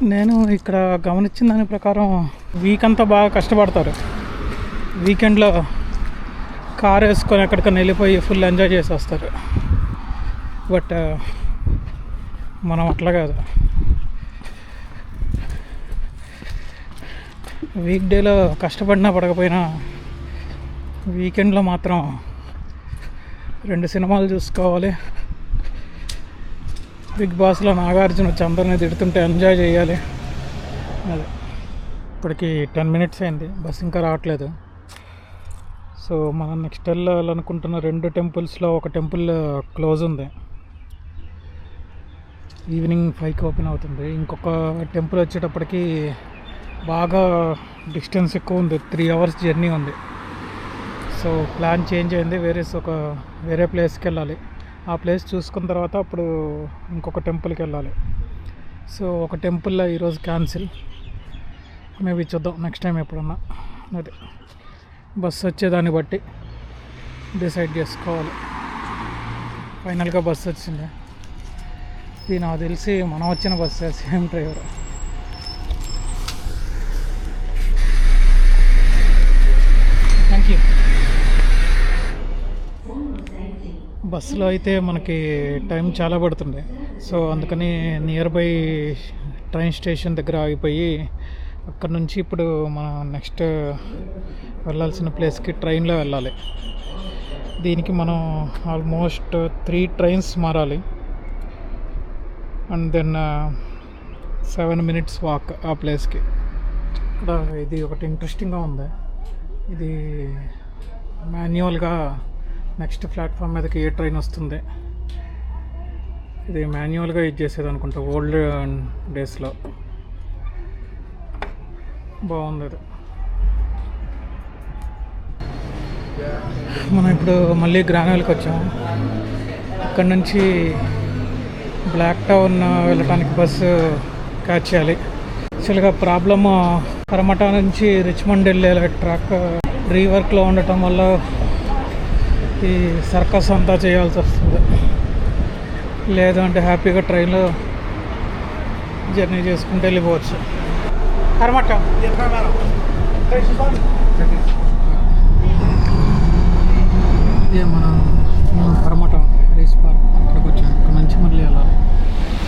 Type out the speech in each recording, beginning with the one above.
నేను ఇక్కడ గమనించిన దాని ప్రకారం వీక్ అంతా బాగా కష్టపడతారు. వీకెండ్లో కార్ వేసుకొని ఎక్కడికైనా వెళ్ళిపోయి ఫుల్ ఎంజాయ్ చేసి వస్తారు బట్ మనం అట్లా కాదు. వీక్ డేలో కష్టపడినా పడకపోయినా వీకెండ్లో మాత్రం రెండు సినిమాలు చూసుకోవాలి. బిగ్ బాస్లో నాగార్జున వచ్చి అందరినీ తిడుతుంటే ఎంజాయ్ చేయాలి. అదే. ఇప్పటికి టెన్ మినిట్స్ అయింది. బస్ ఇంకా రావట్లేదు. సో మనం నెక్స్ట్ వెళ్ళాలనుకుంటున్న రెండు టెంపుల్స్లో ఒక టెంపుల్ క్లోజ్ ఉంది. ఈవినింగ్ ఫైవ్కి ఓపెన్ అవుతుంది. ఇంకొక టెంపుల్ వచ్చేటప్పటికి బాగా డిస్టెన్స్ ఎక్కువ ఉంది. త్రీ అవర్స్ జర్నీ ఉంది. సో ప్లాన్ చేంజ్ అయింది. వేరే ఒక వేరే ప్లేస్కి వెళ్ళాలి. ఆ ప్లేస్ చూసుకున్న తర్వాత అప్పుడు ఇంకొక టెంపుల్కి వెళ్ళాలి. సో ఒక టెంపుల్లో ఈరోజు క్యాన్సిల్. మేబీ చూద్దాం నెక్స్ట్ టైం ఎప్పుడన్నా. అదే. బస్సు వచ్చేదాన్ని బట్టి డిసైడ్ చేసుకోవాలి. ఫైనల్గా బస్సు వచ్చింది. ఇది నాకు తెలిసి మనం వచ్చిన bus same driver. Thank you బస్సులో అయితే మనకి టైం చాలా పడుతుంది. సో అందుకని నియర్ బై ట్రైన్ స్టేషన్ దగ్గర ఆగిపోయి అక్కడ నుంచి ఇప్పుడు మనం నెక్స్ట్ వెళ్ళాల్సిన ప్లేస్కి ట్రైన్లో వెళ్ళాలి. దీనికి మనం ఆల్మోస్ట్ త్రీ ట్రైన్స్ మారాలి. And then seven minutes walk ఆ ప్లేస్కి ఇక్కడ ఇది ఒకటి ఇంట్రెస్టింగ్గా ఉంది. ఇది మాన్యువల్గా నెక్స్ట్ ప్లాట్ఫామ్ మీదకి ఏ ట్రైన్ వస్తుంది? ఇది మాన్యువల్గా యూజ్ చేసేది అనుకుంటా ఓల్డ్ డేస్లో. బాగుంది అది. మనం ఇప్పుడు మళ్ళీ గ్రానల్కి వచ్చాము. ఇక్కడ నుంచి బ్లాక్ టౌన్ వెళ్ళటానికి బస్సు క్యాచ్ చేయాలి. యాక్చువల్గా ప్రాబ్లమ్ కరమటా నుంచి రిచ్మండ్ వెళ్ళే ట్రాక్ రీవర్క్లో ఉండటం వల్ల ఈ సర్కస్ అంతా చేయాల్సి వస్తుంది. లేదంటే హ్యాపీగా ట్రైన్లో జర్నీ చేసుకుంటూ వెళ్ళిపోవచ్చు. కరమట్ట ఇదే మన కరమట రేస్ పార్క్ అక్కడికి వచ్చాము ఇక్కడ నుంచి మళ్ళీ వెళ్ళాలి.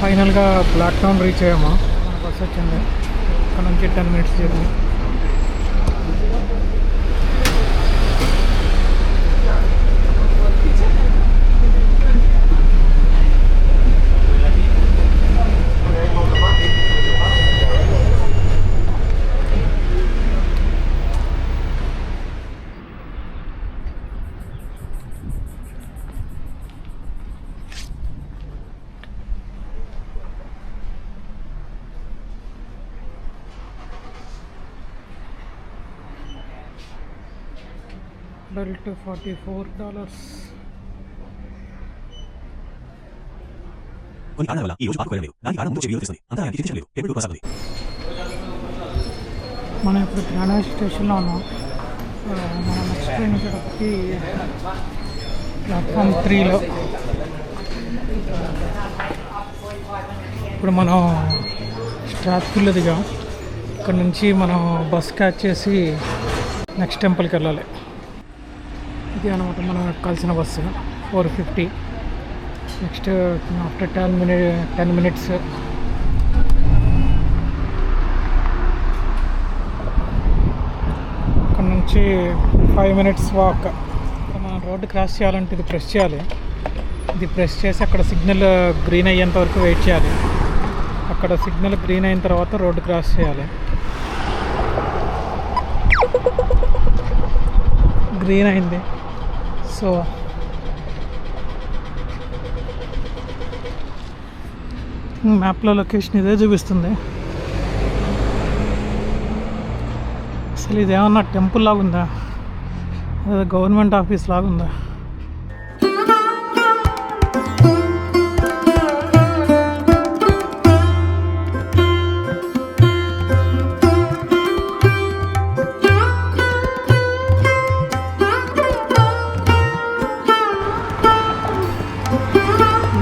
ఫైనల్గా బ్లాక్ టౌన్ రీచ్ అయ్యాము. మన బస్ వచ్చింది. ఇక్కడ నుంచి ten minutes journey. Belt forty four dollars. కొన్ని కారణాల వల్ల ఈ రోజు పార్కు వెళ్ళలేదు దానికి కారణం ముందు అంతా ఆయనకి టేబుల్ కొనసాగుతుంది మనం ఇప్పుడు గ్రానా స్టేషన్లో ఉన్నాం. మన నెక్స్ట్ ట్రైన్ వచ్చేటప్పటికి ప్లాట్ఫామ్ త్రీలో. ఇప్పుడు మనం స్ట్రాత్ఫుల్ దిగాం. ఇక్కడ నుంచి మనం బస్ క్యాచ్ చేసి నెక్స్ట్ టెంపుల్కి వెళ్ళాలి. ఇది అనమాట మనం ఎక్కాల్సిన bus. Four fifty next after ten minute ten minutes అక్కడ నుంచి ఫైవ్ మినిట్స్ వాక్ మనం రోడ్డు క్రాస్ చేయాలంటే ఇది ప్రెస్ చేయాలి. ఇది ప్రెస్ చేసి అక్కడ సిగ్నల్ గ్రీన్ అయ్యేంత వరకు వెయిట్ చేయాలి. అక్కడ సిగ్నల్ గ్రీన్ అయిన తర్వాత రోడ్డు క్రాస్ చేయాలి. గ్రీన్ అయింది. సో. మ్యాప్లో లొకేషన్ ఇదే చూపిస్తుంది. అసలు ఇదేమన్నా టెంపుల్ లాగుందా? ఉందా లేదా గవర్నమెంట్ ఆఫీస్ లాగా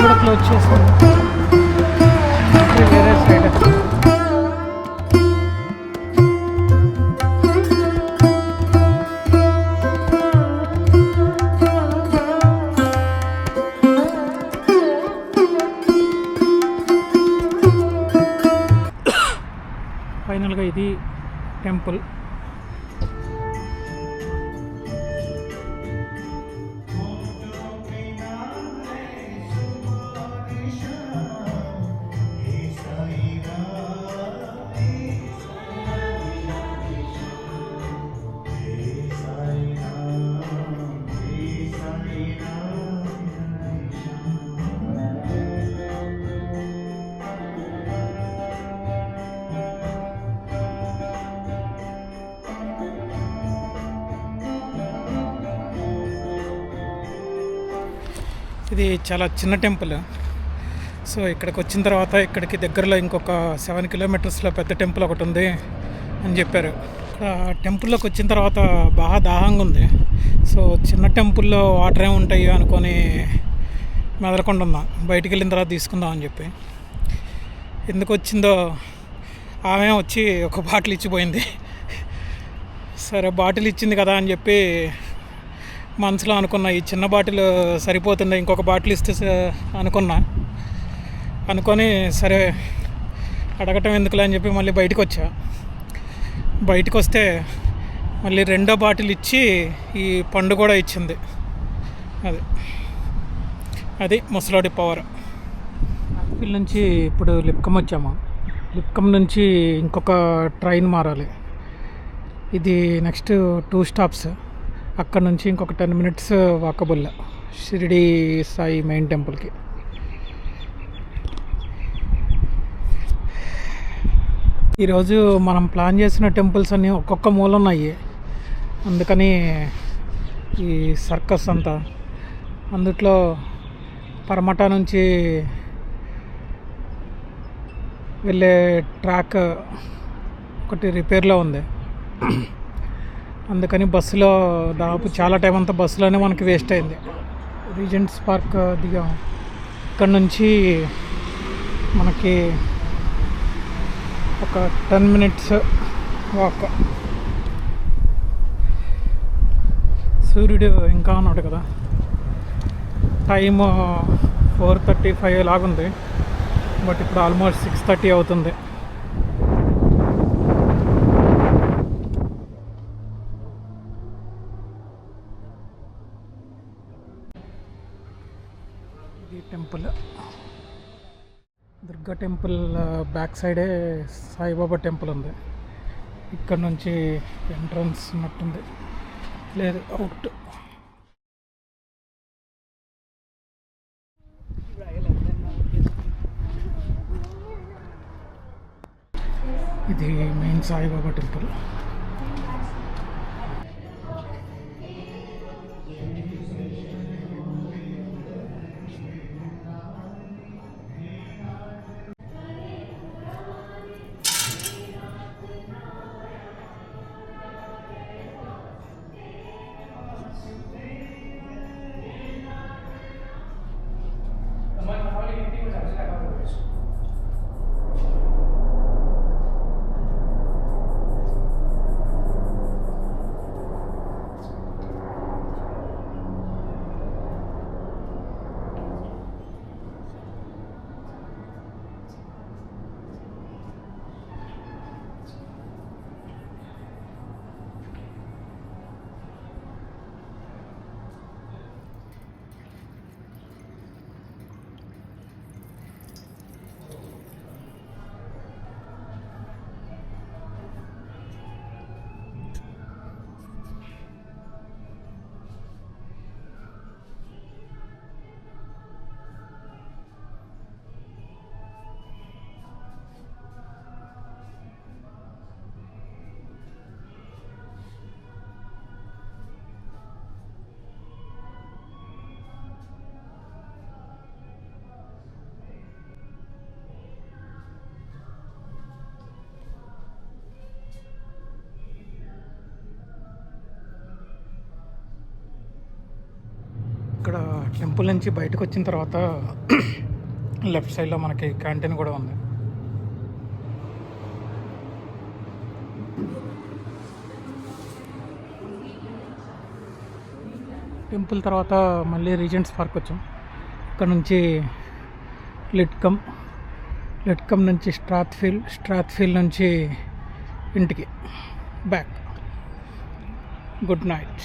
కూడా క్లోజ్ చేసాం ఫైనల్గా ఇది టెంపుల్. ఇది చాలా చిన్న టెంపుల్. సో ఇక్కడికి వచ్చిన తర్వాత ఇక్కడికి దగ్గరలో ఇంకొక సెవెన్ కిలోమీటర్స్లో పెద్ద టెంపుల్ ఒకటి ఉంది అని చెప్పారు. ఇక్కడ టెంపుల్లోకి వచ్చిన తర్వాత బాగా దాహంగా ఉంది. సో చిన్న టెంపుల్లో వాటర్ ఏమి ఉంటాయో అనుకొని మెదలకుండా ఉన్నా. బయటికి వెళ్ళిన తర్వాత తీసుకుందాం అని చెప్పి. ఎందుకు వచ్చిందో ఆమె వచ్చి ఒక బాటిల్ ఇచ్చిపోయింది. సరే బాటిల్ ఇచ్చింది కదా అని చెప్పి మనసులో అనుకున్నా ఈ చిన్న బాటిల్ సరిపోతుంది ఇంకొక బాటిల్ ఇస్తే అనుకున్నా. అనుకొని సరే అడగటం ఎందుకులే అని చెప్పి మళ్ళీ బయటకు వచ్చా బయటకు వస్తే మళ్ళీ రెండో బాటిల్ ఇచ్చి ఈ పండు కూడా ఇచ్చింది. అది. అది ముసలోడి పవర్. యాపిల్ నుంచి ఇప్పుడు లిప్కమ్ వచ్చాము. లిప్కమ్ నుంచి ఇంకొక ట్రైన్ మారాలి. ఇది నెక్స్ట్ టూ స్టాప్స్. అక్కడ నుంచి ఇంకొక ten minutes walkable Shirdi Sai main టెంపుల్కి. ఈరోజు మనం ప్లాన్ చేసిన టెంపుల్స్ అన్నీ ఒక్కొక్క మూల ఉన్నాయి అందుకని ఈ సర్కస్ అంతా. అందుట్లో పరమట నుంచి వెళ్ళే ట్రాక్ ఒకటి రిపేర్లో ఉంది. అందుకని బస్సులో దాదాపు చాలా టైం అంతా బస్సులోనే మనకి వేస్ట్ అయింది. రీజెంట్స్ పార్క్ దిగాం. ఇక్కడ నుంచి మనకి ఒక టెన్ మినిట్స్ వాక్. సూర్యుడు ఇంకా ఉన్నాడు కదా. టైం ఫోర్ థర్టీ ఫైవ్ లాగుంది. బట్ ఇప్పుడు ఆల్మోస్ట్ సిక్స్ థర్టీ అవుతుంది. ఇది టెంపుల్. దుర్గా టెంపుల్ బ్యాక్ సైడే సాయిబాబా టెంపుల్ ఉంది. ఇక్కడ నుంచి ఎంట్రన్స్ ఉన్నట్టుంది. లేదు అవుట్. ఇది మెయిన్ సాయిబాబా టెంపుల్. ఇక్కడ టెంపుల్ నుంచి బయటకు వచ్చిన తర్వాత లెఫ్ట్ సైడ్లో మనకి క్యాంటీన్ కూడా ఉంది. టెంపుల్ తర్వాత మళ్ళీ రీజెంట్స్ పార్క్ వచ్చాం. ఇక్కడ నుంచి లిట్కమ్ లిట్కమ్ నుంచి స్ట్రాత్ఫీల్ స్ట్రాత్ఫీల్ నుంచి ఇంటికి. బ్యాక్. Good night.